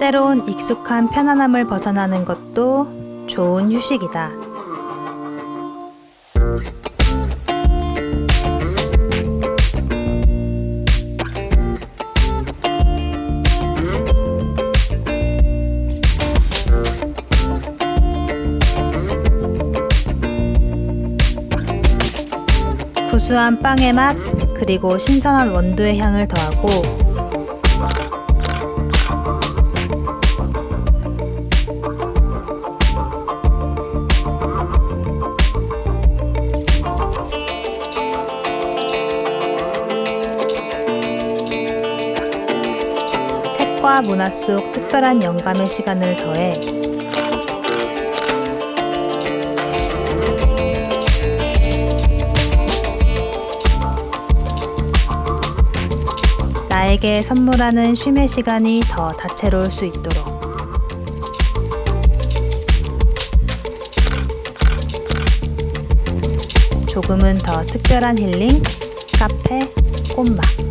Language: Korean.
때론 익숙한 편안함을 벗어나는 것도 좋은 휴식이다. 구수한 빵의 맛, 그리고 신선한 원두의 향을 더하고 책과 문화 속 특별한 영감의 시간을 더해 나에게 선물하는 쉼의 시간이 더 다채로울 수 있도록. 조금은 더 특별한 힐링 카페 꽃맛